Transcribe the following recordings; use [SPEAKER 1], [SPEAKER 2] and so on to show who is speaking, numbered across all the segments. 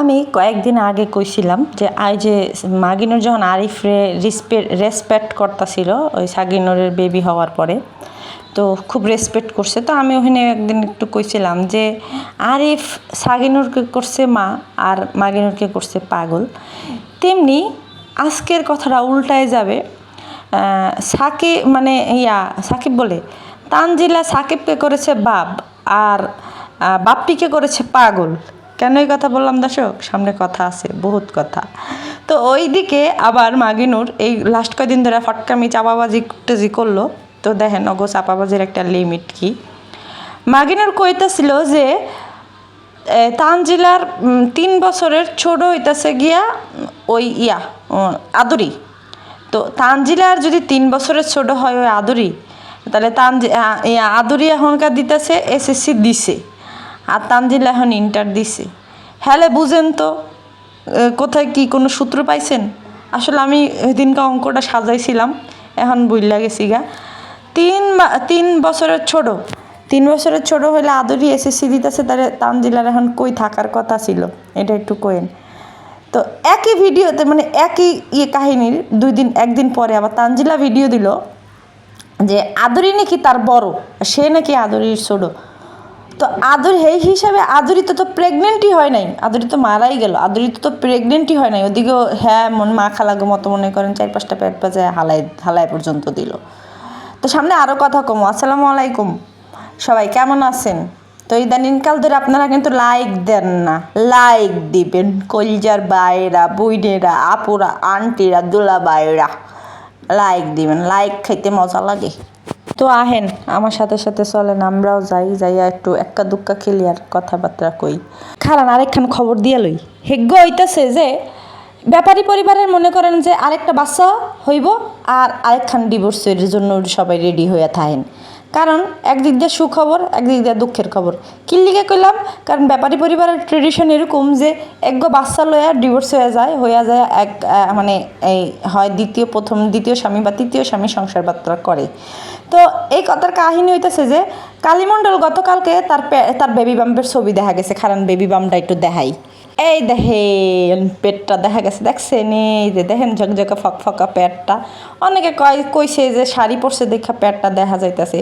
[SPEAKER 1] আমি কয়েকদিন আগে কইছিলাম যে আই যে মাগিনুর যখন আরিফরে রিসপেক্ট রেসপেক্ট করতেছিল, ওই সাগিনুরের বেবি হওয়ার পরে, তো খুব রেসপেক্ট করছে। তো আমি ওখানে একদিন একটু কইছিলাম যে আরিফ সাগিনুরকে করছে মা আর মাগিনুরকে করছে পাগল। তেমনি আজকের কথাটা উল্টায় যাবে। সাকিব মানে ইয়া, সাকিব বলে, তানজিলা সাকিবকে করেছে বাপ আর বাপ্পিকে করেছে পাগল। কেন এই কথা বললাম দর্শক? সামনে কথা আছে, বহুত কথা। তো ওই দিকে আবার মাগিনুর এই লাস্ট কয়দিন ধরে ফটকামি, চাপাবাজি টাজি করল। তো দেখেন অগো চাপাবাজির একটা লিমিট কি? মাগিনুর কইতেছিল যে তানজিলার তিন বছরের ছোট হইতাছে গিয়া, ওই ইয়া আদুরি। তো তানজিলার যদি তিন বছরের ছোট হয় ওই আদুরি, তাহলে তানজি আদুরি এখনকার দিতেছে এসএসসি দিছে। আর তানজিলা এখন ইন্টার দিছে। হ্যালে, বুঝেন তো কোথায় কি কোনো সূত্র পাইছেন? আসলে আমি ওইদিনকে অঙ্কটা সাজাইছিলাম, এখন বুঝলা গেছি গা। তিন তিন বছরের ছোট, তিন বছরের ছোট হইলে আদরি এসএসসি দিতেছে, তাহলে তানজিলার এখন কই থাকার কথা ছিল? এটা একটু কোয়েন তো একই ভিডিওতে মানে একই ইয়ে কাহিনীর দুই দিন, একদিন পরে আবার তানজিলা ভিডিও দিল যে আদরি নাকি তার বড় সে নাকি আদরির ছোট। তো আদর এই হিসাবে আদরি তো প্রেগনেন্টই হয় নাই। আদরি তো মারাই গেল। আদরি তো প্রেগনেন্টই হয় নাই। ওদিকেও হ্যাঁ মন মা খালাগো মতো মনে করেন চার পাঁচটা পেট বাজায় হালাই হালাই পর্যন্ত দিল। তো সামনে আরও কথা কম। আসসালামু আলাইকুম। সবাই কেমন আছেন? তো ইদানিংকাল ধরে আপনারা কিন্তু লাইক দেন না। লাইক দিবেন। কলজার বাইরা, বুইনেরা, আপুরা, আন্টিরা দুলা বাইরা লাইক দিবেন। লাইক খাইতে মজা লাগে। তো আহেন, আমার সাথে সাথে চলেন, আমরাও যাই, যাইয়া একটু এক্কা দুক্কা খেলি আর কথাবার্তা কই। খারান আরেকখান খবর দিয়ে লই। হেগ্য হইতেছে যে, ব্যাপারী পরিবারের মনে করেন যে আরেকটা বাচ্চা হইব আর আরেকখান ডিভোর্সের জন্য সবাই রেডি হইয়া থাকেন কারণ একদিক দিয়ে সুখবর, একদিক দিয়ে দুঃখের খবর। কিল্লিকে কইলাম, কারণ ব্যাপারী পরিবারের ট্রেডিশন এরকম যে, এক বাচ্চা লয়া ডিভোর্স হয়ে যায়, হইয়া যায় এক মানে এই হয় দ্বিতীয়, প্রথম, দ্বিতীয় স্বামী বা তৃতীয় স্বামী সংসার বার্তা করে। তো এই কথার কাহিনী হইতেছে যে, কালীমণ্ডল গতকালকে তার তার বেবি বাম্পের ছবি দেখা গেছে। কারণ বেবি বামটা একটু দেখাই। এই দেখেন পেটটা দেখা গেছে দেখছেন? এই যে দেখেন ঝকঝকা ফকফকা পেটটা। অনেকে কয় কইছে যে শাড়ি পরছে দেখা পেটটা দেখা যাইতেছে।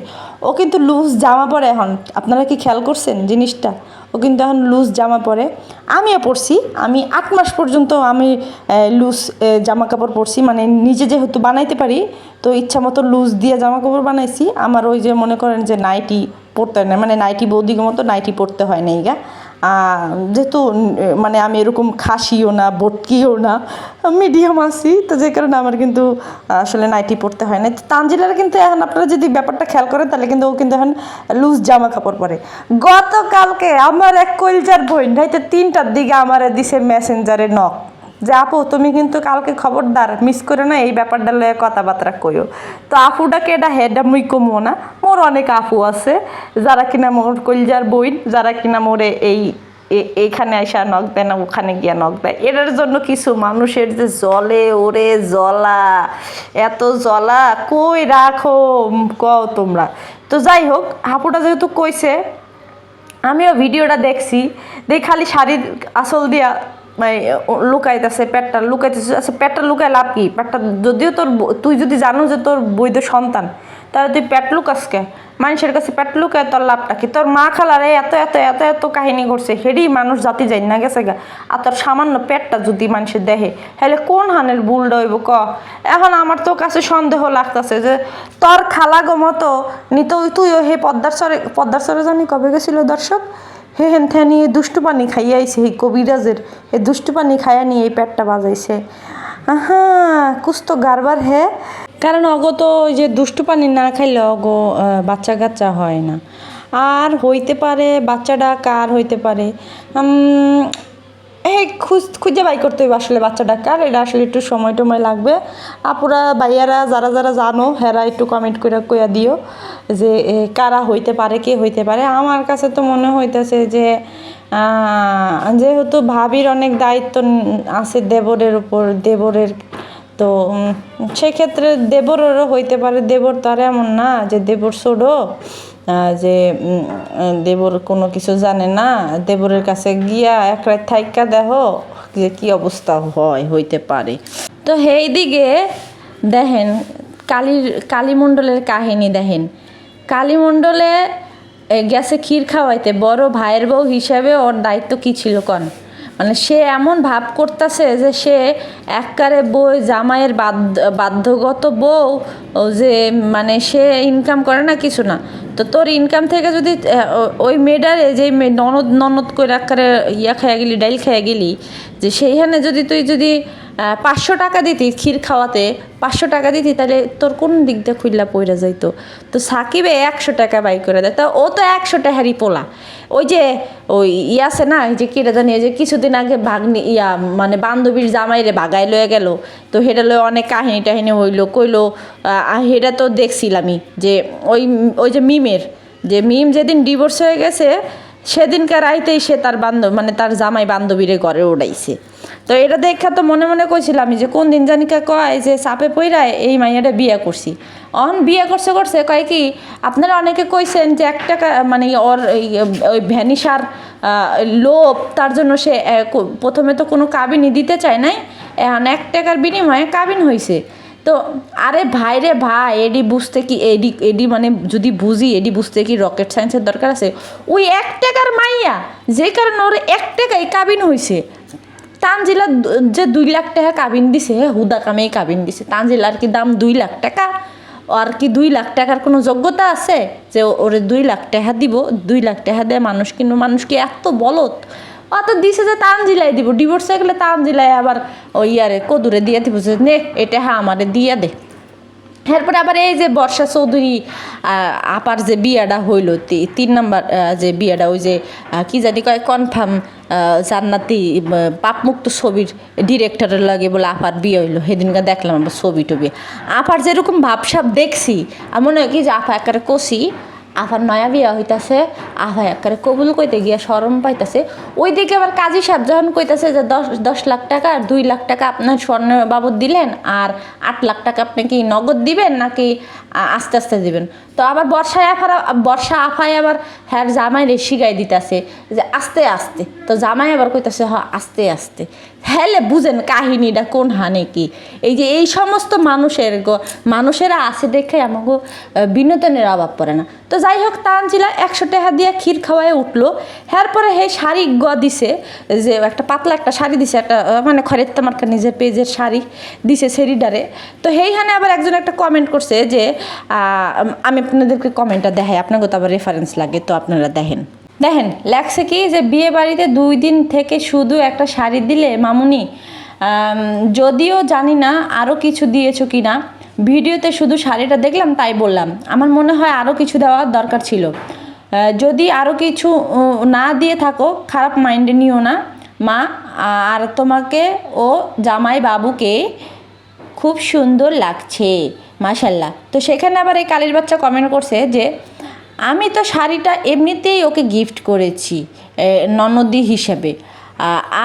[SPEAKER 1] ও কিন্তু লুজ জামা পরে এখন। আপনারা কি খেয়াল করছেন জিনিসটা? ও কিন্তু এখন লুজ জামা পরে। আমিও পরছি। আমি আট মাস পর্যন্ত আমি লুজ জামা কাপড় পরছি। মানে নিজে যেহেতু বানাইতে পারি তো ইচ্ছা মতো লুজ দিয়ে জামা কাপড় বানাইছি। আমার ওই যে মনে করেন যে নাইটি পরতে হয় না। মানে নাইটি বৌদিগের মতো নাইটি পরতে হয় না গা। আহ, যেহেতু মানে আমি এরকম খাসিও না বটকিও না, মিডিয়াম আছি, তো যে কারণে আমার কিন্তু আসলে নাইটি পরতে হয় না। তানজিলার কিন্তু এখন আপনারা যদি ব্যাপারটা খেয়াল করেন, তাহলে কিন্তু ও কিন্তু এখন লুজ জামা কাপড় পরে। গতকালকে আমার এক কলজার বই রাইতে তিনটার দিকে আমার দিছে মেসেঞ্জারে নক যে আপু, তুমি কিন্তু কালকে খবরদার মিস করে না এই ব্যাপারটা লয়ে কথাবার্তা কইও। তো আপুটাকে এটা হেডা মুই কমো না। মোর অনেক আপু আছে, যারা কিনা মোর কলজার বইন যারা কিনা মোরে এই এইখানে আসা নখ দেয় না, ওখানে গিয়া নখ দেয়। এটার জন্য কিছু মানুষের যে জলে ওরে জলা এত জলা কই রাখো, কও তোমরা। তো যাই হোক, আপুটা যেহেতু কইছে, আমিও ভিডিওটা দেখছি দেখ খালি শাড়ির আসল দিয়া লুকাইতেছে, পেটটা লুকাইতেছে আচ্ছা পেটটা লুকায় লাভ কি? পেটটা যদিও তোর তুই যদি জানো যে তোর বৈধ সন্তান, তাহলে তুই পেট লুকাসকে মানুষের কাছে পেট লুকায় তোর লাভটা কি? তোর মা খালারে এত এত এত এত কাহিনী করছে হেডি মানুষ জাতি যাই না গেছে গা। আর তোর সামান্য পেটটা যদি মানুষের দেহে, তাহলে কোন হানের ভুলটা হইব ক? এখন আমার তো কাছে সন্দেহ লাগতেছে যে, তোর খালাগো মতো, নিত তুইও হে পদ্মার সরে পদ্মার সরে জানি কবে গেছিল দর্শক? হে হেন থ্যান এই দুষ্টু পানি এই কবিরাজের। এই দুষ্টু পানি খাইয়া নিয়ে এই পেটটা বাজাইছে। আহা তো গারবার হে। কারণ অগো তো ওই যে দুষ্টু পানি না খাইলে অগ বাচ্চা কাচ্চা হয় না। আর হইতে পারে বাচ্চাটা কার হইতে পারে? এই খুঁজ, খুঁজে বাই করতে হইব আসলে বাচ্চাটা কার এটা আসলে একটু সময় টময় লাগবে। আপুরা, ভাইয়ারা যারা যারা জানো, হেরা একটু কমেন্ট করে কইয়া দিও যে কারা হইতে পারে, কে হইতে পারে। আমার কাছে তো মনে হইতেছে যে যেহেতু ভাবির অনেক দায়িত্ব আছে দেবরের উপর, দেবরের তো সেক্ষেত্রে দেবরেরও হইতে পারে। দেবর তো আর এমন না যে দেবর ছোটো। যে দেবর কোনো কিছু জানে না, দেবরের কাছে গিয়া এক রাত থাইকা দেহ যে কি অবস্থা হয়, হইতে পারে। তো সেই দিকে দেখেন, কালীর, কালীমণ্ডলের কাহিনী দেখেন। কালীমণ্ডলে গেছে ক্ষীর খাওয়াইতে। বড় ভাইয়ের বউ হিসাবে ওর দায়িত্ব কি ছিল কন? মানে সে এমন ভাব করতেছে যে সে এককারে বই, জামাইয়ের বাধ্য, বাধ্যগত বউ যে মানে সে ইনকাম করে না কিছু না। তো তোর ইনকাম থেকে যদি ওই মেয়েটারে যে মে- ননদ ননদ করে আকারে ইয়া খাইয়া গেলি, ডাইল খাইয়া গেলি, যে সেইখানে যদি তুই যদি পাঁচশো টাকা দিতি ক্ষীর খাওয়াতে, পাঁচশো টাকা দিতি, তাহলে তোর কোন দিক দিয়ে খুললা পইরা যাইতো? তো সাকিবে একশো টাকা বাই করে দেয়। তা ও তো একশো টাকারই পোলা। ওই যে, ওই ই আছে না যে কিরা জানি যে কিছুদিন আগে ভাগ্নি, ইয়া মানে বান্ধবীর জামাইরে ভাগাই লয়ে গেল। তো হেটা লয়ে অনেক কাহিনী টাহিনী হইল, কইলো হেটা তো দেখছিলামই যে ওই ওই যে মিমের, যে মিম যেদিন ডিভোর্স হয়ে গেছে সেদিনকার রাইতেই সে তার বান্ধব মানে তার জামাই বান্ধবীরে ঘরে উড়াইছে। তো এটা দেখা তো মনে মনে কইছিলাম যে, কোন দিন জানিকা কয় যে, সাপে পইরায় এই মাইয়াটা বিয়ে করছি। অন বিয়ে করছে করছে কয় কি, আপনারা অনেকে কইছেন যে এক টাকা মানে ওর ওই ভ্যানিসার লোভ, তার জন্য সে প্রথমে তো কোনো কাবিনই দিতে চায় নাই। এখন এক টাকার বিনিময়ে কাবিন হয়েছে তো আরে ভাই রে ভাই, এডি বুঝতে কি, এডি এডি মানে যদি বুঝি, এডি বুঝতে কি রকেট সায়েন্সের দরকার আছে? ওই এক টাকার মাইয়া, যে কারণে ওর এক টাকায় কাবিন হয়েছে তানজিলা যে দুই লাখ টাকা কাবিন দিছে হুদা কামেই কাবিন দিছে। তানজিলার কি দাম দুই লাখ টাকা? আর কি দুই লাখ টাকার কোনো যোগ্যতা আছে? যে ওরে দুই লাখ টাকা দিব, দুই লাখ টাকা দেয় মানুষ কিন্তু মানুষ কি এত বলত অত দিছে যে তান জিলাই দিব ডিভোর্স হয়ে গেলে তান জিলাই আবার ওই ইয়ারে কদুরে দিয়ে দিব যে, নে, এটা হ্যাঁ আমারে দিয়ে দে। এরপরে আবার এই যে বর্ষা চৌধুরী আপার যে বিয়াটা হইল তিন নাম্বার যে বিয়াটা, ওই যে কি জানি কয় কনফার্ম জান্নাতি পাপমুক্ত ছবির ডিরেক্টরের লাগে বলে আপার বিয়ে হইল। সেদিনকে দেখলাম আমরা ছবি টবি আপার যেরকম ভাবসাব দেখছি, আর মনে হয় কি যে, আপা একারে কষি। আফার নয়া বিয়া হইতাছে আফা একারে কবুল কইতে গিয়া শরম পাইতাছে। ওই দিকে আবার কাজী সাহেব যখন কইতাছে যে দশ দশ লাখ টাকা আর দুই লাখ টাকা আপনার স্বর্ণ বাবদ দিলেন আর আট লাখ টাকা আপনি কি নগদ দিবেন নাকি আস্তে আস্তে দিবেন? তো আবার বর্ষায় আফার, বর্ষা আফায় আবার হ্যার জামাই রে শিখাই দিতাছে যে আস্তে আস্তে। তো জামাই আবার কইতাছে হ, আস্তে আস্তে। হ্যালে বুঝেন কাহিনীটা কোন হানে কি? এই যে এই সমস্ত মানুষের মানুষেরা আছে দেখে আমাকে বিনোদনের অভাব পড়ে না। তো যাই হোক তানজিলা একশো টাকা দিয়ে ক্ষীর খাওয়ায় উঠল। এরপরে হে শাড়ি গ দিছে, যে একটা পাতলা একটা শাড়ি দিছে, একটা মানে খরের মার্কা নিজের পেজের শাড়ি দিছে সেরিডারে। তো সেইখানে আবার একজন একটা কমেন্ট করছে যে আমি আপনাদেরকে কমেন্টটা দেখাই, আপনাকে তো আবার রেফারেন্স লাগে, তো আপনারা দেখেন। দেখেন লেখছে কি যে বিয়ে বাড়িতে দুই দিন থেকে শুধু একটা শাড়ি দিলে, মামুনি যদিও জানি না আরও কিছু দিয়েছ কি না ভিডিওতে শুধু শাড়িটা দেখলাম, তাই বললাম। আমার মনে হয় আরও কিছু দেওয়ার দরকার ছিল। যদি আরও কিছু না দিয়ে থাকো, খারাপ মাইন্ডে নিও না। মা, আর তোমাকে ও জামাই বাবুকে খুব সুন্দর লাগছে, মাশাল্লাহ। তো সেখানে আবার এই কালির বাচ্চা কমেন্ট করছে যে আমি তো শাড়িটা এমনিতেই ওকে গিফট করেছি ননদি হিসেবে।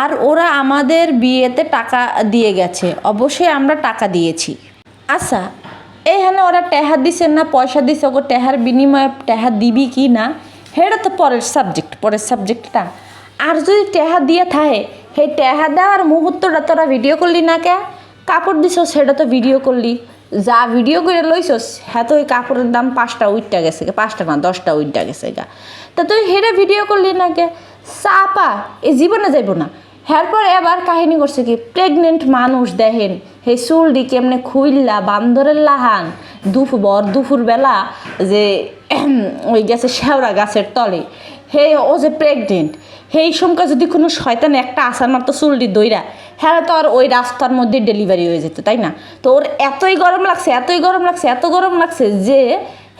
[SPEAKER 1] আর ওরা আমাদের বিয়েতে টাকা দিয়ে গেছে, অবশ্যই আমরা টাকা দিয়েছি। আচ্ছা এইখানে ওরা টেহা দিছে না, পয়সা দিছে? ওকে টেহার বিনিময়ে টেহা দিবি কি না? সেটা তো পরের সাবজেক্ট পরের সাবজেক্টটা আর যদি টেহা দিয়ে থাকে, সেই টেহা দেওয়ার মুহূর্তটা তোরা ভিডিও করলি না কে? কাপড় দিছ, সেটা তো ভিডিও করলি। যা ভিডিও করে লইছস হ্যাঁ তো ওই কাপড়ের দাম পাঁচটা উইটটা গেছে গে, পাঁচটা না, দশটা উইটটা গেছে গা। তা তুই হেরে ভিডিও করলি না কে? চাপা, এ জীবনে যাইব না। এরপর এবার কাহিনী করছে কি প্রেগনেন্ট মানুষ দেখেন, হে চুলডি কেমনে খুইল্লা, বান্দরের লাহান। দুপুর দুপুর বেলা যে, ওই গেছে শেওড়া গাছের তলে। হে ও যে প্রেগনেন্ট সেই সময় যদি কোনো শয়তান একটা আসার মাত্র চুলটি দইরা হ্যাঁ তো আর ওই রাস্তার মধ্যে ডেলিভারি হয়ে যেত তাই না? তো ওর এতই গরম লাগছে এতই গরম লাগছে এত গরম লাগছে যে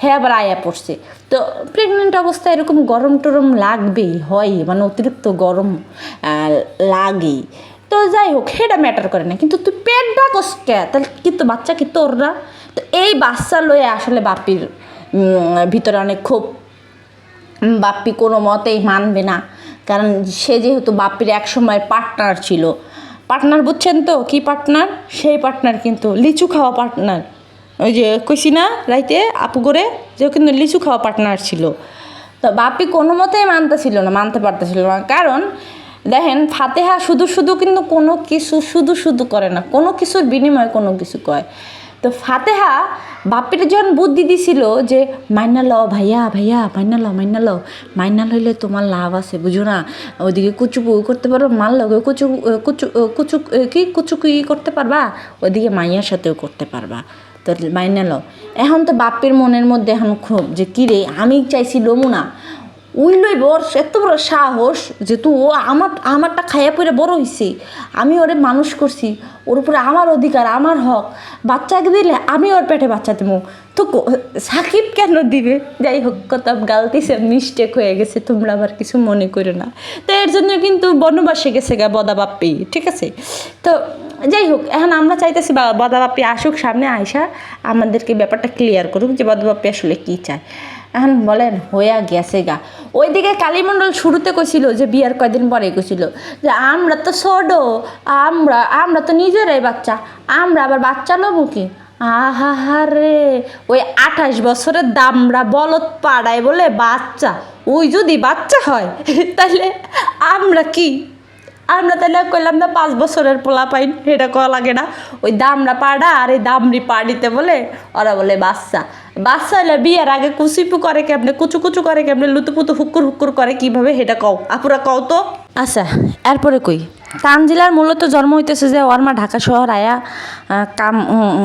[SPEAKER 1] হ্যাঁ আবার আয়া পড়ছে। তো প্রেগনেন্ট অবস্থায় এরকম গরম টরম লাগবেই হয় মানে অতিরিক্ত গরম লাগেই। তো যাই হোক সেটা ম্যাটার করে না কিন্তু তুই পেট ডাকস কে? তাহলে কিন্তু বাচ্চা কি তোর না? তো এই বাচ্চা লয়ে আসলে বাপির ভিতরে অনেক উম, বাপ্পি কোনো মতেই মানবে না। কারণ সে যেহেতু বাপ্পির এক সময় পার্টনার ছিল। পার্টনার বুঝছেন তো? কি পার্টনার সেই পার্টনার কিন্তু লিচু খাওয়া পার্টনার ওই যে কইছি না রাইতে আপু করে যে কিন্তু লিচু খাওয়া পার্টনার ছিল। তো বাপি কোনো মতেই মানতেছিল না, মানতে পারতেছিল না। কারণ দেখেন, ফাতেহা শুধু শুধু কিন্তু কোনো কিছু, শুধু শুধু করে না, কোনো কিছুর বিনিময়ে কোনো কিছু কয়। তো ফাতেহা বাপির যখন বুদ্ধি দিছিল যে, মাইনা লও ভাইয়া ভাইয়া, মাইনা লও মাইনা লও। মাইনা লইলে তোমার লাভ আছে, বুঝো না? ওদিকে কুচুপু করতে পারো, মাল লগে কুচু কুচু কুচু কি কুচু কি করতে পারবা? ওদিকে মাইয়ার সাথেও করতে পারবা। তো মাইনা লও। এখন তো বাপের মনের মধ্যে এখন খুব যে, কিরে, আমি চাইছি লমু না উই লইব ওর এত বড় সাহস যে তু ও আমার, আমারটা খাইয়া পরে বড় হইছে। আমি ওরে মানুষ করছি, ওর উপরে আমার অধিকার, আমার হক। বাচ্চাকে দিলে আমি ওর পেটে বাচ্চা দেবো তো সাকিব কেন দিবে? যাই হোক কত গালতিছে মিস্টেক হয়ে গেছে, তোমরা আবার কিছু মনে করো না। তো এর জন্য কিন্তু বনবাসে গেছে গা বদা বাপ্পি, ঠিক আছে? তো যাই হোক, এখন আমরা চাইতেছি বা- বদা বাপ্পি আসুক সামনে আয়সা আমাদেরকে ব্যাপারটা ক্লিয়ার করুক যে বদা বাপ্পি আসলে কী চায়। এখন বলেন হইয়া গেছে গা। ওইদিকে কালীমণ্ডল শুরুতে কইছিল যে বিয়ার কয়দিন পরে কইছিল যে, আমরা তো ছোটো, আমরা আমরা তো নিজেরাই বাচ্চা, আমরা আবার বাচ্চা নেব কি? আহা রে ওই আঠাশ বছরের দামরা বলদ পাড়ায় বলে বাচ্চা, ওই যদি বাচ্চা হয়, তাহলে আমরা কি? আমরা তাহলে কইলাম না পাঁচ বছরের পোলা পাইন, এটা করা লাগে না। ওই দামরা পাড়া আর এই দামরি পাড়িতে বলে, ওরা বলে বাচ্চা। বাচ্চা হলে বিয়ের আগে কুচিপু করে কেমনে, কুচু কুচু করে কেমনে, লুতুপুতু হুকুর হুকুর করে, কীভাবে? সেটা কও। আপুরা কও তো। আচ্ছা এরপরে কই? তানজিলার মূলত জন্ম হইতেছে যে ওর মা ঢাকা শহর আয়া কাম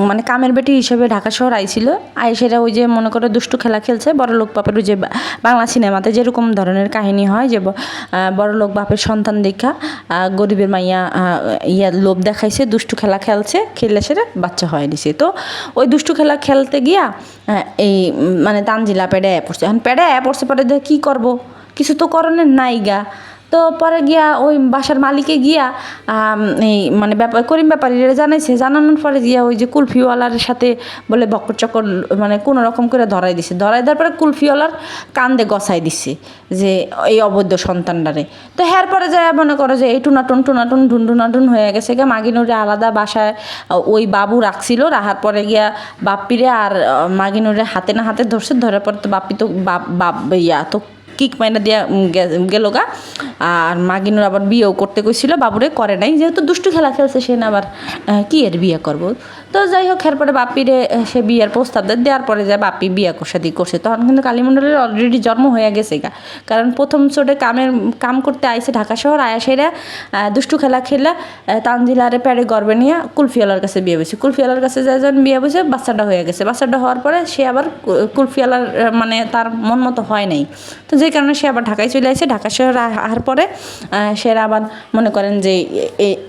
[SPEAKER 1] মানে কামের বেটি হিসেবে ঢাকা শহর আইছিল। আইসেরা ওই যে মনে করে দুষ্টু খেলা খেলছে, বড় লোক বাপের যে বাংলা সিনেমাতে যেরকম ধরনের কাহিনী হয় যে বড় লোক বাপের সন্তান দেখা গরিবের মাইয়া ইয়া লোভ দেখাইছে, দুষ্টু খেলা খেলছে, খেললে সেটা বাচ্চা হয় দিছে তো ওই দুষ্টু খেলা খেলতে গিয়া এই মানে তানজিলা পেড়ে পড়ছে। এখন পেড়ে পড়ছে পরে দেখে কী করব? কিছু তো করণের নাই গা। তো পরে গিয়া ওই বাসার মালিকে গিয়া এই মানে ব্যাপার করিম ব্যাপারীরা জানাইছে। জানানোর পরে গিয়া ওই যে কুলফিওয়ালার সাথে বলে বকর চকর মানে কোনো রকম করে ধরাই দিছে। ধরাই দেওয়ার পরে কুলফিওয়ালার কান্দে গসাই দিছে যে এই অবৈধ সন্তানটারে। তো হ্যার পরে যায় মনে করো যে এই টুনাটুন টুনাটুন, ঢুন টুনাটুন হয়ে গেছে গিয়া মাগিনুরে আলাদা বাসায় ওই বাবু রাখছিল, রাখার পরে গিয়া বাপ্পিরে আর মাগিনুরে হাতে না হাতে ধরছে। ধরার পরে তো বাপ্পি তো বাপ বাপ, ইয়া তো কিক মাইনা দিয়া গেল গা আর মাগিনুর আবার বিয়েও করতে কইছিল, বাবুরে করে নাই। যেহেতু দুষ্টু খেলা খেলছে সে না আবার কি এর বিয়ে করব? তো যাই হোক এরপরে বাপিরে সে বিয়ের প্রস্তাব দেওয়ার পরে যায় বাপি বিয়ে কোষাদি করছে তখন কিন্তু কালীমণ্ডলের অলরেডি জন্ম হয়ে গেছে গা। কারণ প্রথম চোটে কামের কাম করতে আইসে ঢাকা শহর আয়া সেরা দুষ্টু খেলা খেলে তানজিলারে প্যারে গর্বে নিয়ে কুলফিওয়ালার কাছে বিয়ে বসে। কুলফিওয়ালার কাছে যায় যখন বিয়ে বসে বাচ্চাটা হয়ে গেছে। বাচ্চাটা হওয়ার পরে সে আবার কুলফিওয়ালার মানে তার মন মতো হয় নাই। তো যে কারণে সে আবার ঢাকায় চলে আসে ঢাকা শহর আ- আসার পরে সে আবার মনে করেন যে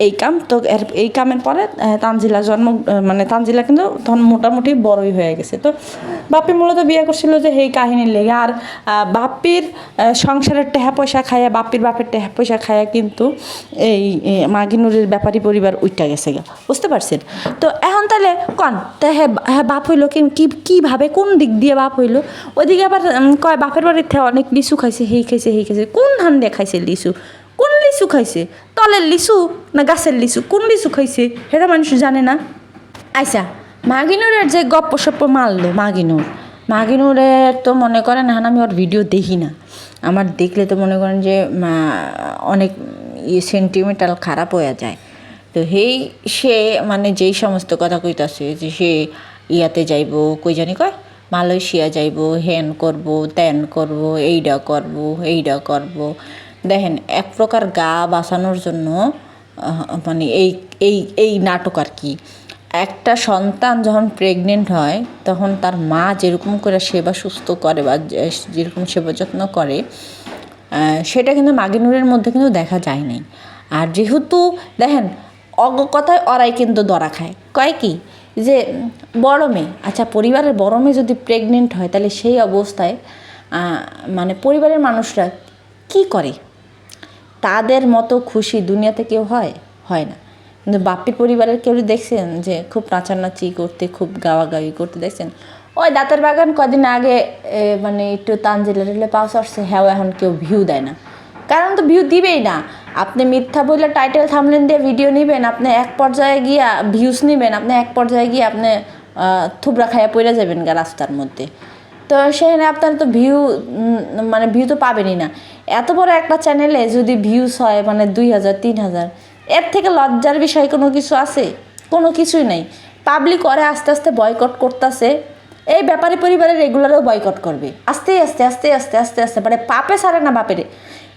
[SPEAKER 1] এই কাম। তো এই কামের পরে তানজিলা জন্ম আহ, মানে তানজিলা কিন্তু তখন মোটামুটি বড়ই হয়ে গেছে। তো বাপি মূলত বিয়ে করছিল যে এই কাহিনীর লেগে। আর বাপির সংসারের টেহা পয়সা খায়া বাপির বাপের টেহা পয়সা খায়া কিন্তু এই মাগিনুরের ব্যাপারী পরিবার উইটা গেছে গা। বুঝতে পারছেন? তো এখন তাহলে কন? তা হ্যাঁ হ্যাঁ বাপ হইল কি, কীভাবে কোন দিক দিয়ে বাপ হইল? ওইদিকে আবার কয় বাপের থেকে অনেক লিচু খাইছে, হেই খাইছে হেই খাইছে। কোন ধান দিয়ে খাইছে লিচু? কোন লিচু খাইছে? তলের লিচু না গাছের লিচু? কোন লিচু খাইছে? সেটা মানুষ জানে না। আচ্ছা মাগিনুরের যে গপ্প সপ্প মারলো, মাগিনুর। মাগিনুরের তো মনে করেন, এখন আমি ওর ভিডিও দেখি না। আমার দেখলে তো মনে করেন যে অনেক ইয়ে সেন্টিমেন্টাল খারাপ হয়ে যায়। তো হেই, সে মানে যেই সমস্ত কথা কইতাছে যে, সে ইয়াতে যাইব, কই জানি কয়? মালয়েশিয়া যাইব, হেন করব ত্যান করব এইটা করব এইটা করব। দেখেন, এক প্রকার গা বাঁচানোর জন্য মানে এই এই এই নাটক আর কি। একটা সন্তান যখন প্রেগনেন্ট হয়, তখন তার মা যেরকম করে সেবা সুস্থ করে বা যেরকম সেবা যত্ন করে সেটা কিন্তু মাগিনুরের মধ্যে কিন্তু দেখা যায় নাই। আর যেহেতু দেখেন, অগ, কথায় অরাই কিন্তু দরা খায়। কয় কি? যে, বড় মেয়ে আচ্ছা পরিবারের বড় মেয়ে যদি প্রেগনেন্ট হয়, তাহলে সেই অবস্থায় মানে পরিবারের মানুষরা কি করে? তাদের মতো খুশি দুনিয়াতে কেউ হয়? হয় না। কিন্তু বাপির পরিবারের কেউ দেখছেন যে খুব নাচানাচি করতে, খুব গাওয়াগাওয়ি করতে দেখছেন? ওই দাঁতের বাগান কদিন আগে মানে একটু তানজিলে রেলে পাওয়া আসছে হ্যাঁ এখন কেউ ভিউ দেয় না। কারণ তো ভিউ দিবেই না। আপনি মিথ্যা বললে টাইটেল থামলেন দিয়ে ভিডিও নেবেন, আপনি এক পর্যায়ে গিয়ে ভিউজ নেবেন, আপনি এক পর্যায়ে গিয়ে আপনি
[SPEAKER 2] থুবড়া খাইয়া পড়ে যাবেন গা রাস্তার মধ্যে। তো সেখানে আপনার তো ভিউ মানে ভিউ তো পাবেনই না। এত বড় একটা চ্যানেলে যদি ভিউস হয় মানে দুই হাজার, তিন হাজার এর থেকে লজ্জার বিষয় কোনো কিছু আছে? কোনো কিছুই নেই। পাবলিক ওরা আস্তে আস্তে বয়কট করতেছে। এই ব্যাপারে পরিবারের রেগুলারও বয়কট করবে। আস্তে আস্তে আস্তে আস্তে আস্তে আস্তে মানে পাপে সারে না বাপেরে।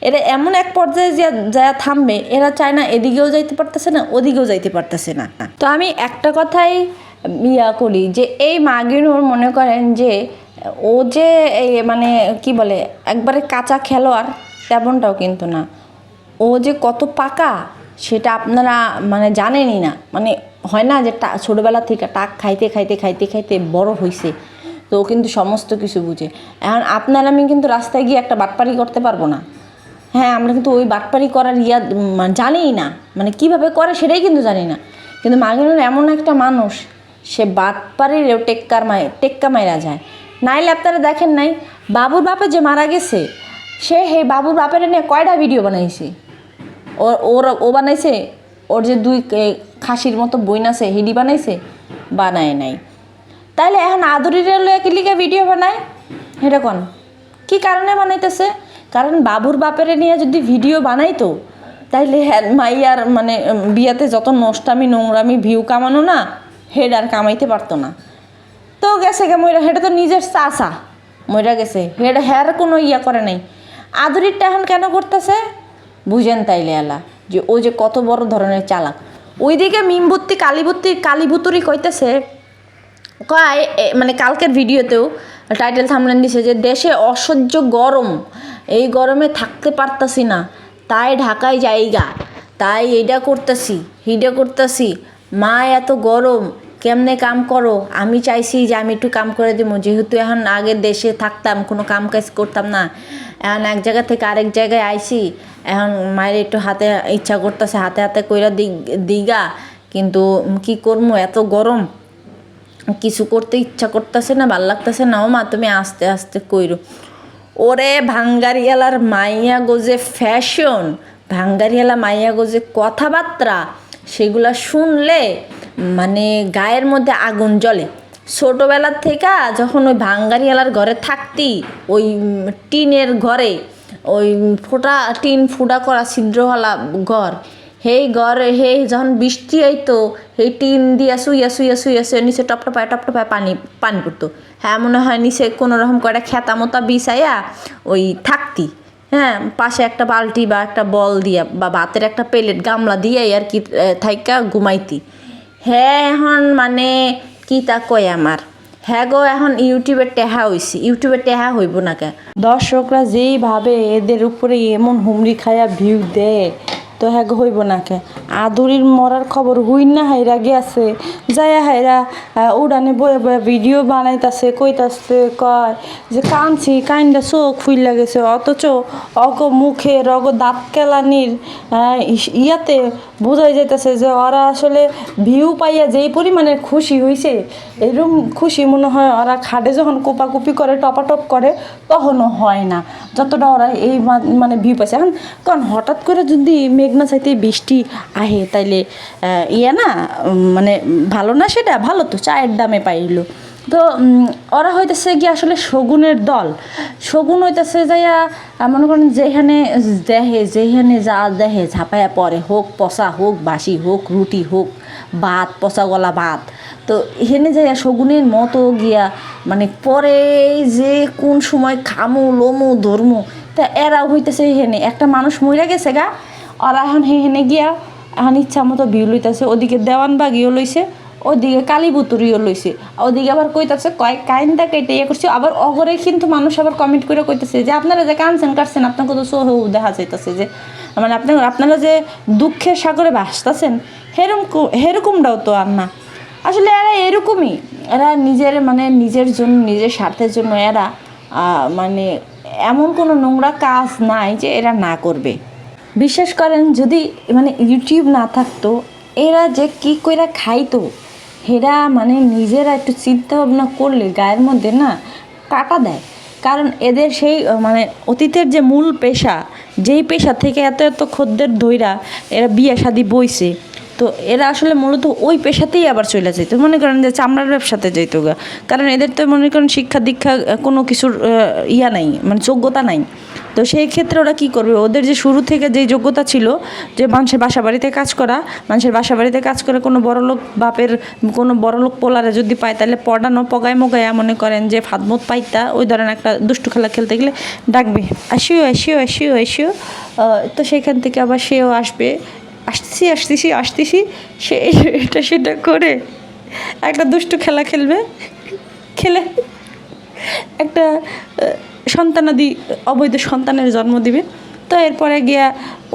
[SPEAKER 2] এরা এমন এক পর্যায়ে যে যা থামবে, এরা চায় না এদিকেও যাইতে পারতেছে না, ওদিকেও যাইতে পারতেছে না। তো আমি একটা কথাই ইয়া করি যে, এই মাগিনুর মনে করেন যে, ও যে এই মানে কি বলে, একবারে কাঁচা খেলোয়াড়, তেমনটাও কিন্তু না। ও যে কত পাকা সেটা আপনারা মানে জানেনই না। মানে হয় না যে ছোটোবেলা থেকে টাক খাইতে খাইতে খাইতে খাইতে বড় হয়েছে তো ও কিন্তু সমস্ত কিছু বুঝে। এখন আপনার আমি কিন্তু রাস্তায় গিয়ে একটা বাটপারি করতে পারব না। হ্যাঁ আমরা কিন্তু ওই বাটপারি করার ইয়া মানে জানিই না। মানে কীভাবে করে সেটাই কিন্তু জানি না। কিন্তু মাগিনুর এমন একটা মানুষ, সে বাটপারিরেও টেক্কার মায়, টেক্কা মাইরা যায়। নাইলে আপনারা দেখেন নাই, বাবুর বাপে যে মারা গেছে, সে হে বাবুর বাপের নিয়ে কয়টা ভিডিও বানাইছে? ওর ওর, ও বানাইছে, ওর যে দুই খাসির মতো বইন আছে, হিডি বানাইছে, বানায় নাই। তাইলে এখন আদুরির কি ভিডিও বানায়? এটা কোন? কি কারণে বানাইতেছে? কারণ বাবুর বাপেরে নিয়ে যদি ভিডিও বানাইতো, তাইলে হ্যাঁ মাইয়ার মানে বিয়াতে যত নষ্টামি, নোংরামি ভিউ কামানো না, হেড আর কামাইতে পারতো না। তো গেছে গে ময়রা হেটা তো নিজের চাষা ময়রা গেছে। হেড হ্যার কোনো ইয়া করে নাই। আদুরিরটা এখন কেন করতেছে? বুঝেন তাইলে এলা যে ও যে কত বড় ধরনের চালাক। ওইদিকে মিমবুত্তি, কালীবুত্তি কালীভুতুরি কইতেছে, কয় মানে কালকের ভিডিওতেও টাইটেল থামলেন দিছে যে দেশে অসহ্য গরম, এই গরমে থাকতে পারতাছি না, তাই ঢাকায় যাইগা, তাই এটা করতেছি, হিডা করতেছি, মা এত গরম কেমনে কাম করো? আমি চাইছি যে আমি একটু কাম করে দেবো যেহেতু এখন আগে দেশে থাকতাম, কোনো কাম কাজ করতাম না। এখন এক জায়গা থেকে আরেক জায়গায় আইছি। এখন মায়ের একটু হাতে ইচ্ছা করতেছে, হাতে হাতে কইরা দিগ। কিন্তু কি করব এত গরম। কিছু করতে ইচ্ছা করতেছে না, ভালো লাগতেছে না। ও মা, তুমি আস্তে আস্তে কইরো। ওরে ভাঙ্গারিয়ালার মাইয়া গোজে ফ্যাশন ভাঙ্গারিয়ালা মাইয়া গোজে কথাবার্তা! সেগুলা শুনলে মানে গায়ের মধ্যে আগুন জ্বলে। ছোটোবেলার থেকে যখন ওই ভাঙ্গারিয়ালার ঘরে থাকতি, ওই টিনের ঘরে, ওই ফোটা, টিন ফুটা করা ছিদ্রওয়ালা ঘর, সেই ঘরে হে যখন বৃষ্টি হইতো সেই টিন দিয়া শুইয়া শুইয়া শুইয়া শুয়ে নিচে টপ টপায় টপ টপায় পানি পানি পড়তো। হ্যাঁ মনে হয় নিচে কোনো রকম করে খেতা মতা বিছাইয়া ওই থাকতি। হ্যাঁ পাশে একটা বালতি বা একটা বল দিয়া বা ভাতের একটা প্লেট গামলা দিয়ে আর কি থাইকা ঘুমাইতি। হ্যাঁ এখন মানে কি তা কয় আমার হ্যাঁ গো এখন ইউটিউবে টেহা হইছি ইউটিউবে টেহা হইব না কে
[SPEAKER 1] দর্শকরা যেইভাবে এদের উপরে এমন হুমড়ি খায়া ভিউ দেয় তো হ্যাঁ হইব না কে। আদুরির মরার খবর হুই না হাইরা গেছে যাইয়া হাইরা উড়ানে বয়ে বয়ে ভিডিও বানাইতাছে, কইতাছে, কয় যে কানছি, কাইন্দা চোখ ফুইলা গেছে, অথচ অগ মুখে রগ দাঁত কেলানির ইয়াতে বোঝাই যাইতেছে যে ওরা আসলে ভিউ পাইয়া যেই পরিমাণে খুশি হইছে এরকম খুশি মনে হয় ওরা খাটে যখন কোপাকুপি করে, টপাটপ করে, তখনও হয় না। যতটা ওরা এই মানে ভিউ পাইছে। এখন, কারণ হঠাৎ করে যদি মেঘনা চাইতে বৃষ্টি আহে, তাইলে ইয়ে না মানে ভালো না সেটা? ভালো তো, চায়ের দামে পাইলো। তো ওরা হইতেছে কি আসলে শগুনের দল। শগুন হইতেছে যাইয়া মনে করেন যেখানে দেহে যেখানে যা দেহে ঝাপায়া পড়ে, হোক পচা হোক, বাসি হোক, রুটি হোক, ভাত, পচা গলা ভাত। তো এখানে যাইয়া শগুনের মতো গিয়া মানে পরে যে কোন সময় খামু, লমু, ধর্মু, তা এরাও হইতেছে এখানে। একটা মানুষ মরে গেছে গা ওরা এখন হেনে গিয়া এখন ইচ্ছা মতো ভিউ লইতেছে। ওদিকে দেওয়ান বাগিও লইছে, ওদিকে কালী কালীবুতুরিও লইছে ওদিকে আবার কইতাছে কয়েক কাইন্দা কেটে ইয়ে করছে। আবার অগরে কিন্তু মানুষ আবার কমেন্ট করে কইতেছে যে, আপনারা যে কানছেন, কাটছেন, আপনাকে তো সোহ দেখা যাইতেছে যে মানে আপনার আপনারা যে দুঃখের সাগরে ভাসতেছেন হেরকম হেরকমটাও তো আর না। আসলে এরা এরকমই। এরা নিজের মানে নিজের জন্য, নিজের স্বার্থের জন্য এরা মানে এমন কোনো নোংরা কাজ নাই যে এরা না করবে। বিশ্বাস করেন, যদি মানে ইউটিউব না থাকতো, এরা যে কি কইরা খাইতো এরা মানে নিজেরা একটু চিন্তা ভাবনা করলে গায়ের মধ্যে না কাটা দেয়। কারণ এদের সেই মানে অতীতের যে মূল পেশা, যেই পেশা থেকে এত এত খদ্দের ধৈরা এরা বিয়ে শাদি বইছে, তো এরা আসলে মূলত ওই পেশাতেই আবার চলে যেত মনে করেন যে চামড়ার ব্যবসাতে যেত কারণ এদের তো মনে করেন শিক্ষা দীক্ষা কোনো কিছুর ইয়া নাই মানে যোগ্যতা নাই। তো সেই ক্ষেত্রে ওরা কী করবে? ওদের যে শুরু থেকে যে যোগ্যতা ছিল, যে মানুষের বাসা বাড়িতে কাজ করা, মানুষের বাসা বাড়িতে কাজ করে কোনো বড়লোক বাপের কোনো বড়লোক পোলারে যদি পায়, তাহলে পড়ানো পগায় মগায়া মনে করেন যে ফাদমত পাইতা, ওই ধরনের একটা দুষ্টু খেলা খেলতে গেলে ডাকবে, আসিও আসিও আসিও আসিও। তো সেখান থেকে আবার সেও আসবে, আসতেছি আসতেছি আসতেছি। সে এটা সেটা করে একটা দুষ্টু খেলা খেলবে, খেলে একটা সন্তানাদি, অবৈধ সন্তানের জন্ম দিবে। তো এরপরে গিয়া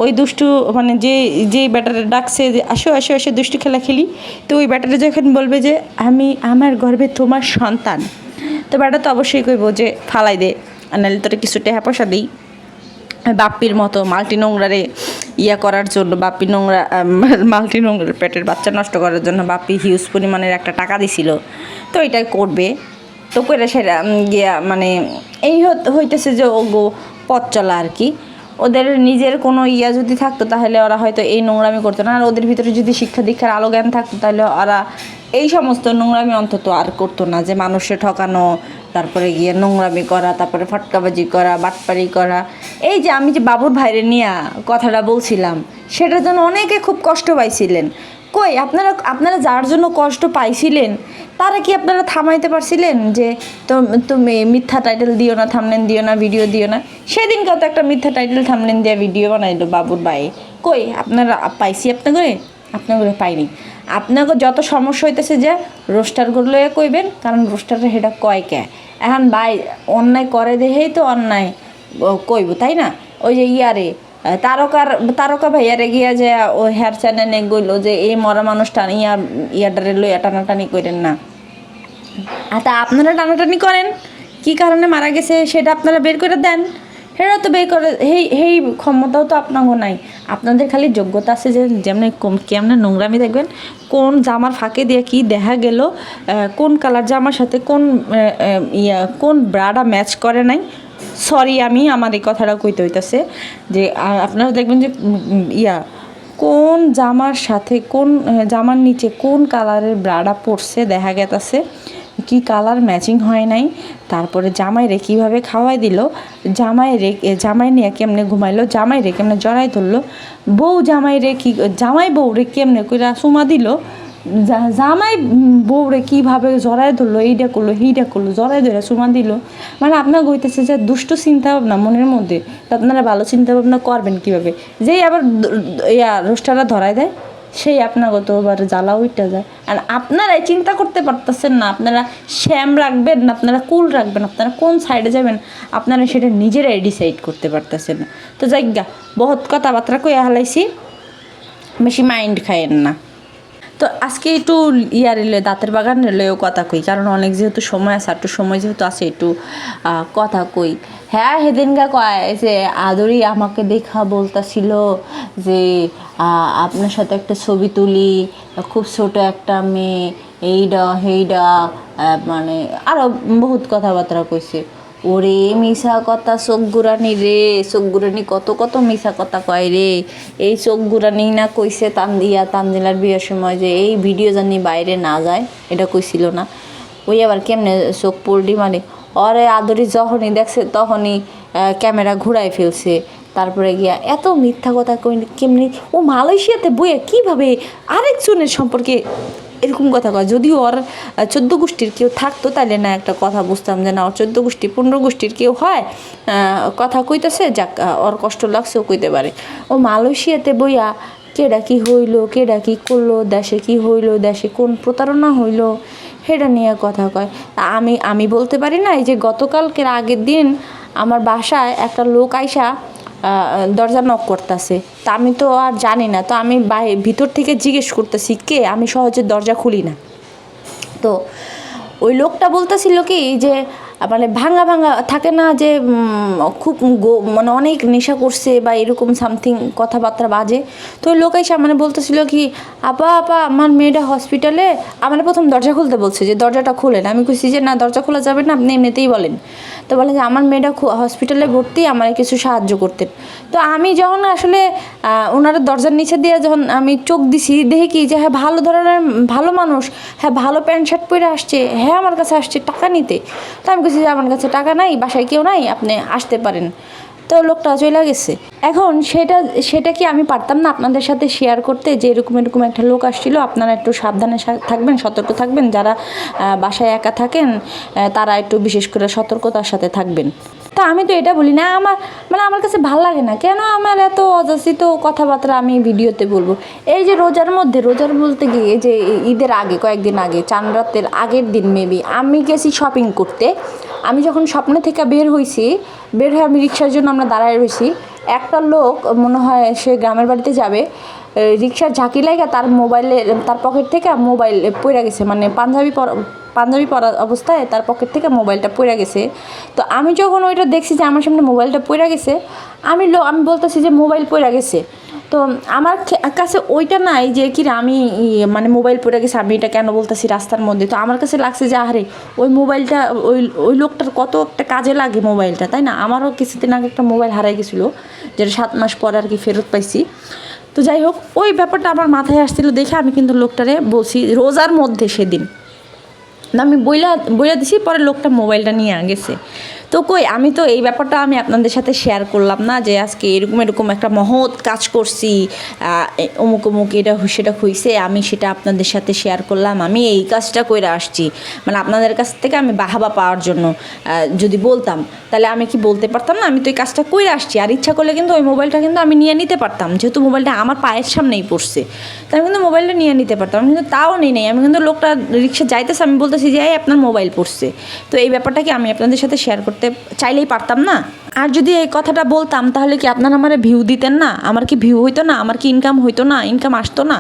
[SPEAKER 1] ওই দুষ্টু মানে যে যে ব্যাটারে ডাকছে যে, আসো আসো আসো দুষ্টু খেলা খেলি। তো ওই ব্যাটারে যখন বলবে যে, আমি, আমার গর্বে তোমার সন্তান। তো ব্যাটা তো অবশ্যই কইব যে, ফালাই দে নাহলে তোরা কিছু টাকা পয়সা দিই। বাপ্পির মতো মাল্টি নোংরারে ইয়া করার জন্য, বাপ্পি নোংরা মাল্টি নোংরার পেটের বাচ্চা নষ্ট করার জন্য বাপ্পি হিউজ পরিমাণের একটা টাকা দিছিল। তো এটাই করবে। তো করে সেটা গিয়া মানে এই হইতেছে যে ও গো পথ চলা আর কি ওদের নিজের কোনো ইয়া যদি থাকতো তাহলে ওরা হয়তো এই নোংরামি করতো না। আর ওদের ভিতরে যদি শিক্ষা দীক্ষার আলো জ্ঞান থাকতো তাহলে ওরা এই সমস্ত নোংরামি অন্তত আর করতো না। যে মানুষে ঠকানো, তারপরে গিয়ে নোংরামি করা, তারপরে ফটকাবাজি করা, বাটপারি করা। এই যে আমি যে বাবুর ভাইরে নিয়ে কথাটা বলছিলাম, সেটার জন্য অনেকে খুব কষ্ট পাইছিলেন। কই, আপনারা আপনারা যার জন্য কষ্ট পাইছিলেন, তারা কি আপনারা থামাইতে পারছিলেন যে তুমি মিথ্যা টাইটেল দিও না থামলেন দিও না ভিডিও দিও না? সেদিনকেও তো একটা মিথ্যা টাইটেল থামলেন দিয়ে ভিডিও বানাইলো বাবুর ভাই। কই, আপনারা পাইছি আপনাকে? আপনাকে পাইনি। আপনাকে যত সমস্যা হইতেছে যে রোস্টারগুলো কইবেন, কারণ রোস্টাররা সেটা কয় কে? এখন ভাই, অন্যায় করে দেখেই তো অন্যায় কইব, তাই না? ওই যে ইয়ারে তারকার তারকা ভাইয়ারে গিয়া যে, ও হেয়ার চ্যানেলে গইল যে, এই মরা মানুষটা ইয়া, ইয়াটারে লইয়া টানাটানি করেন না। তা আপনারা টানাটানি করেন? কি কারণে মারা গেছে সেটা আপনারা বের করে দেন। সেটা তো বের করে, সেই সেই ক্ষমতাও তো আপনারও নাই। আপনাদের খালি যোগ্যতা আছে যে, যেমন কেমন নোংরামি দেখবেন, কোন জামার ফাঁকে দিয়ে কি দেখা গেল কোন কালার জামার সাথে কোন ইয়া, কোন ব্রাডা ম্যাচ করে নাই সরি আমি আমার এই কথাটা কইতে হইতাছে যে আপনারা দেখবেন যে ইয়া, কোন জামার সাথে কোন জামার নিচে কোন কালারের ব্রাডা পরছে দেখা গেতাছে, কি কালার ম্যাচিং হয় নাই, তারপরে জামাই রে কীভাবে খাওয়াই দিল জামাই রে জামাই নিয়ে কেমনে ঘুমাইলো জামাই রে কেমনে জড়াই ধরলো, বউ জামাই রে কি, জামাই বউ রে কেমনে কইরা সুমা দিল জামাই বউরে কীভাবে জড়ায় ধরলো এইটা করল সেইটা করল জড়াই ধরে সুমা দিল। মানে আপনার হইতেছে যে দুষ্ট চিন্তা ভাবনা মনের মধ্যে, তো আপনারা ভালো চিন্তা ভাবনা করবেন কীভাবে? যেই আবার ইয়া রোস্টাররা ধরায় দেয়, সেই আপনাকে তো এবার জ্বালা উইটা যায়। আর আপনারাই চিন্তা করতে পারতেছেন না, আপনারা শ্যাম রাখবেন না, আপনারা কুল রাখবেন আপনারা কোন সাইডে যাবেন, আপনারা সেটা নিজেরাই ডিসাইড করতে পারতেছেন না। তো যাই গা বহুত কথাবার্তা কয়ে হালাইছি, বেশি মাইন্ড খায়েন না। তো আজকে একটু ইয়ার এলে দাঁতের বাগান এলেও কথা কই, কারণ অনেক যেহেতু সময় আছে একটু সময় যেহেতু আছে, একটু কথা কই। হ্যাঁ সেদিনকা কয় যে, আদরি আমাকে দেখা বলতাছিল যে আপনার সাথে একটা ছবি তুলি, খুব ছোট একটা মেয়ে, এইডা হেইডা মানে আরও বহুত কথাবার্তা কইছে। ওরে মিশা কথা, চোখ গুরানি রে, চোখ গুরানি কত কত মিশা কথা কয় রে। এই চোখ গুরানি না কইছে তান্দিয়া তানজিলার বিয়ের সময় যে এই ভিডিও জানি বাইরে না যায়, এটা কইছিল না। ওই আবার কেমনে চোখ পড়লি মানে অরে আদরি যখনই দেখছে তখনই ক্যামেরা ঘুরাই ফেলছে। তারপরে গিয়া এত মিথ্যা কথা কেমনি? ও মালয়েশিয়াতে বইয়ে কীভাবে আরেকজনের সম্পর্কে এরকম কথা কয়। যদি ওর চোদ্দ গোষ্ঠীর কেউ থাকতো তাহলে না একটা কথা বুঝতাম যে না, ওর চোদ্দ গোষ্ঠী, পনেরো গোষ্ঠীর কেউ হয় কথা কইতেছে, যাক ওর কষ্ট লাগছে, ও কইতে পারে। ও মালয়েশিয়াতে বইয়া কেডা কি হইল, কেডা কি করল, দেশে কি হইল, দেশে কোন প্রতারণা হইল, সেটা নিয়ে কথা কয়। আমি আমি বলতে পারি না, এই যে গতকালকের আগের দিন আমার বাসায় একটা লোক আইসা দরজা নক করতেছে। তা আমি তো আর জানি না, তো আমি ভিতর থেকে জিজ্ঞেস করতেছি, কে? আমি সহজে দরজা খুলি না। তো ওই লোকটা বলতেছিল কি যে
[SPEAKER 2] মানে ভাঙা ভাঙা থাকে না যে খুব মানে অনেক নেশা করছে বা এরকম সামথিং কথাবার্তা বাজে। তো ওই লোক এসে মানে বলতেছিল কি, আপা আপা, আমার মেয়েটা হসপিটালে আমার প্রথম দরজা খুলতে বলছে যে, দরজাটা খোলেন। আমি খুশি যে, না, দরজা খোলা যাবে না, আপনি এমনিতেই বলেন। তো বলে যে, আমার মেয়েটা হসপিটালে ভর্তি আমার কিছু সাহায্য করতেন। তো আমি যখন আসলে ওনার দরজার নিচে দিয়ে যখন আমি চোখ দিছি, দেখি কি যে হ্যাঁ ভালো ধরনের, ভালো মানুষ হ্যাঁ ভালো প্যান্ট শার্ট পরে আসছে হ্যাঁ আমার কাছে আসছে টাকা নিতে। তো আমি বলছি যে আমার কাছে টাকা নাই বাসায় কেউ নাই আপনি আসতে পারেন। তো লোকটা চলে গেছে এখন সেটা সেটা কি আমি পারতাম না আপনাদের সাথে শেয়ার করতে? যে এরকম এরকম একটা লোক আসছিল, আপনারা একটু সাবধানে থাকবেন, সতর্ক থাকবেন। যারা বাসায় একা থাকেন তারা একটু বিশেষ করে সতর্কতার সাথে থাকবেন। তা আমি তো এটা বলি না, আমার মানে আমার কাছে ভালো লাগে না। কেন আমার এত অযাচিত কথাবার্তা আমি ভিডিওতে বলব? এই যে রোজার মধ্যে, রোজার বলতে গিয়ে যে ঈদের আগে, কয়েকদিন আগে, চান রাতের আগের দিন মেবি আমি গেছি শপিং করতে। আমি যখন স্বপ্ন থেকে বের হয়েছি বের হয়ে আমি রিক্সার জন্য আমরা দাঁড়ায় রয়েছি একটা লোক মনে হয় সে গ্রামের বাড়িতে যাবে রিক্সার ঝাঁকি লাগা তার মোবাইলে, তার পকেট থেকে মোবাইল পড়ে গেছে মানে পাঞ্জাবি পাঞ্জাবি পরা অবস্থায় তার পকেট থেকে মোবাইলটা পড়ে গেছে। তো আমি যখন ওইটা দেখছি যে আমার সামনে মোবাইলটা পড়ে গেছে, আমি আমি বলতেছি যে মোবাইল পড়ে গেছে। তো আমার কাছে ওইটা নাই যে কি আমি মানে মোবাইল পড়ে গেছে, আমি এটা কেন বলতেছি রাস্তার মধ্যে? তো আমার কাছে লাগছে যে আরে ওই মোবাইলটা ওই ওই লোকটার কত একটা কাজে লাগে মোবাইলটা তাই না? আমারও কিছুদিন আগে একটা মোবাইল হারাই গেছিল, যেটা সাত মাস পরে আর কি ফেরত পাইছি। তো যাই হোক, ওই ব্যাপারটা আমার মাথায় আসছিল দেখে আমি কিন্তু লোকটারে বলছি, রোজার মধ্যে সেদিন। না, আমি বইলা বইলা দিছি, পরে লোকটা মোবাইলটা নিয়ে গেছে। তো কই, আমি তো এই ব্যাপারটা আমি আপনাদের সাথে শেয়ার করলাম না যে আজকে এরকম এরকম একটা মহৎ কাজ করছি অমুক অমুক এটা সেটা হইছে, আমি সেটা আপনাদের সাথে শেয়ার করলাম, আমি এই কাজটা করে আসছি। মানে আপনাদের কাছ থেকে আমি বাহাবা পাওয়ার জন্য যদি বলতাম, তাহলে আমি কি বলতে পারতাম না? আমি তো এই কাজটা করে আসছি, আর ইচ্ছা করলে কিন্তু ওই মোবাইলটা কিন্তু আমি নিয়ে নিতে পারতাম, যেহেতু মোবাইলটা আমার পায়ের সামনেই পড়ছে। তাই আমি কিন্তু মোবাইলটা নিয়ে নিতে পারতাম, আমি কিন্তু তাও নেই নাই, আমি কিন্তু লোকটা রিক্সা যাইতেছে, আমি বলতেছি যে আপনার মোবাইল পড়ছে। তো এই ব্যাপারটা কি আমি আপনাদের সাথে শেয়ার করতে চাইলেই পারতাম না। আর যদি এই কথাটা বলতাম, তাহলে কি আপনারা আমার ভিউ দিতেন না? আমার কি ভিউ হইতো না? আমার কি ইনকাম হইতো না? ইনকাম আসতো না?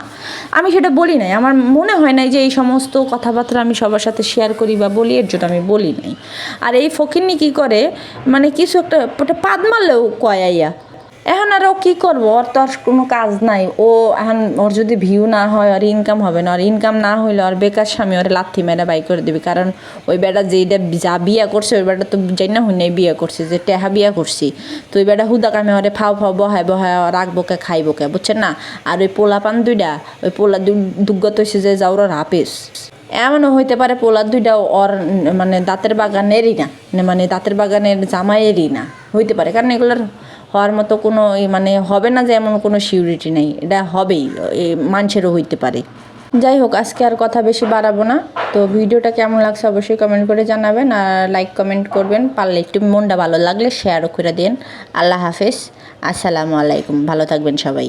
[SPEAKER 2] আমি সেটা বলি নাই। আমার মনে হয় নাই যে এই সমস্ত কথাবার্তা আমি সবার সাথে শেয়ার করি বা বলি, এর জন্য আমি বলি নাই। আর এই ফকিরনি কী করে? মানে কিছু একটা পাদ মারলেও কয় আইয়া। এখন আর ও কী করব? ওর তো আর কোনো কাজ নাই। ও এখন, ওর যদি ভিউ না হয়, আর ইনকাম হবে না, আর ইনকাম না হইলে আর বেকার স্বামী ওর লাথি মেরে বাই করে দেবে। কারণ ওই বেটা যেটা যা বিয়া করছে, ওই বেটা তো যাই না হই নাই বিয়া করছে, যে টেহা বিয়া করছি। তো ওই বেটা হুদা কামে ওরে ফাও ফাও বহায় বহায় রাখব কে, খাইবো কে, বুঝছেন না? আর ওই পোলা পান দুইটা ওই পোলা দুর্গত হয়েছে যে যাওয়ার হাফেজ। এমনও হইতে পারে পোলার দুইটা ওর মানে দাঁতের বাগানেরই না মানে দাঁতের বাগানের জামাইয়েরই না, হইতে পারে। কারণ এগুলোর হওয়ার মতো কোনো মানে হবে না যে এমন কোনো সিউরিটি নেই। এটা হবেই মানুষেরও হইতে পারে। যাই হোক, আজকে আর কথা বেশি বাড়াবো না। তো ভিডিওটা কেমন লাগছে অবশ্যই কমেন্ট করে জানাবেন আর লাইক কমেন্ট করবেন। পারলে একটু মনটা ভালো লাগলে শেয়ারও করে দেন। আল্লাহ হাফেজ। আসসালামু আলাইকুম। ভালো থাকবেন সবাই।